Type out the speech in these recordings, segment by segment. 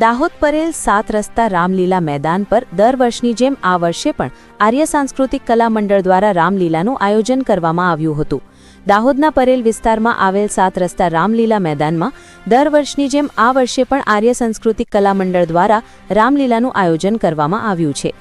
દાહોદ પરેલ સાત રસ્તા રામલીલા મેદાન પર દર વર્ષની જેમ આ વર્ષે પણ આર્ય સાંસ્કૃતિક કલા મંડળ દ્વારા રામલીલાનું આયોજન કરવામાં આવ્યું હતું. દાહોદના પરેલ વિસ્તારમાં આવેલ સાત રસ્તા રામલીલા મેદાનમાં દર વર્ષની જેમ આ વર્ષે પણ આર્ય સાંસ્કૃતિક કલા મંડળ દ્વારા રામલીલાનું આયોજન કરવામાં આવ્યું છે.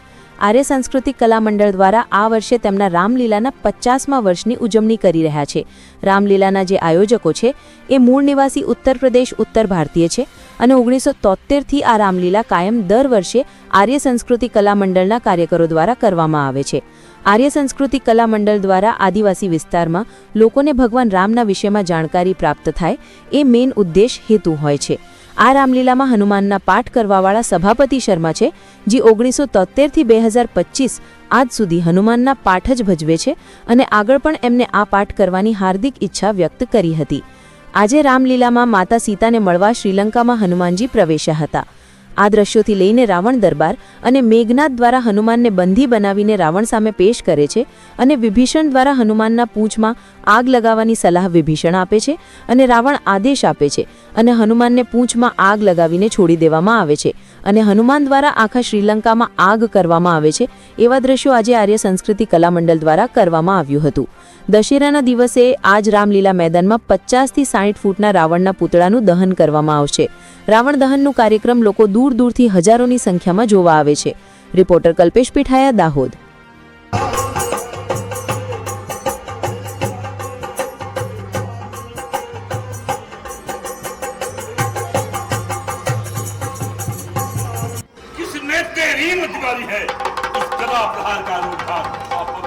આર્ય સાંસ્કૃતિક કલા મંડળ દ્વારા આ વર્ષે તેમના રામલીલાના પચાસમા વર્ષની ઉજવણી કરી રહ્યા છે. રામલીલાના જે આયોજકો છે, એ મૂળ નિવાસી ઉત્તર પ્રદેશ, ઉત્તર ભારતીય છે અને ઓગણીસો તોતેરથી આ રામલીલા કાયમ દર વર્ષે આર્ય સંસ્કૃતિ કલા મંડળના કાર્યકરો દ્વારા કરવામાં આવે છે. આર્ય સંસ્કૃતિ કલા મંડળ દ્વારા આદિવાસી વિસ્તારમાં લોકોને ભગવાન રામના વિષયમાં જાણકારી પ્રાપ્ત થાય, એ મેઇન ઉદ્દેશ હેતુ હોય છે. આ રામલીલામાં હનુમાનના પાઠ કરવાવાળા સભાપતિ શર્મા છે, જે ઓગણીસો તોતેરથી બે હજાર પચીસ આજ સુધી હનુમાનના પાઠ જ ભજવે છે અને આગળ પણ એમને આ પાઠ કરવાની હાર્દિક ઈચ્છા વ્યક્ત કરી હતી. આજે રામલીલામાં માતા સીતાને મળવા શ્રીલંકામાં હનુમાનજી પ્રવેશ્યા હતા. આ દ્રશ્યોથી લઈને રાવણ દરબાર અને મેઘનાથ દ્વારા હનુમાનને બંધી બનાવીને રાવણ સામે પેશ કરે છે અને વિભીષણ દ્વારા હનુમાનના પૂંછમાં આગ લગાવવાની સલાહ વિભીષણ આપે છે અને રાવણ આદેશ આપે છે અને હનુમાનને પૂંછમાં આગ લગાવીને છોડી દેવામાં આવે છે. અને હનુમાન દ્વારા આખા શ્રીલંકામાં આગ કરવામાં આવે છે, એવા દ્રશ્યો આજે આર્ય સંસ્કૃતિ કલા મંડળ દ્વારા કરવામાં આવ્યું હતું. દશેરાના દિવસે આજ રામલીલા મેદાનમાં પચાસથી સાઠ ફૂટના રાવણના પૂતળાનું દહન કરવામાં આવશે. રાવણ દહનનું કાર્યક્રમ લોકો દૂર દૂરથી હજારોની સંખ્યામાં જોવા આવે છે. રિપોર્ટર કલ્પેશ પીઠાયા દાહોદ. किसने तेरी मत मारी है इस जवाब प्रहार का रूप था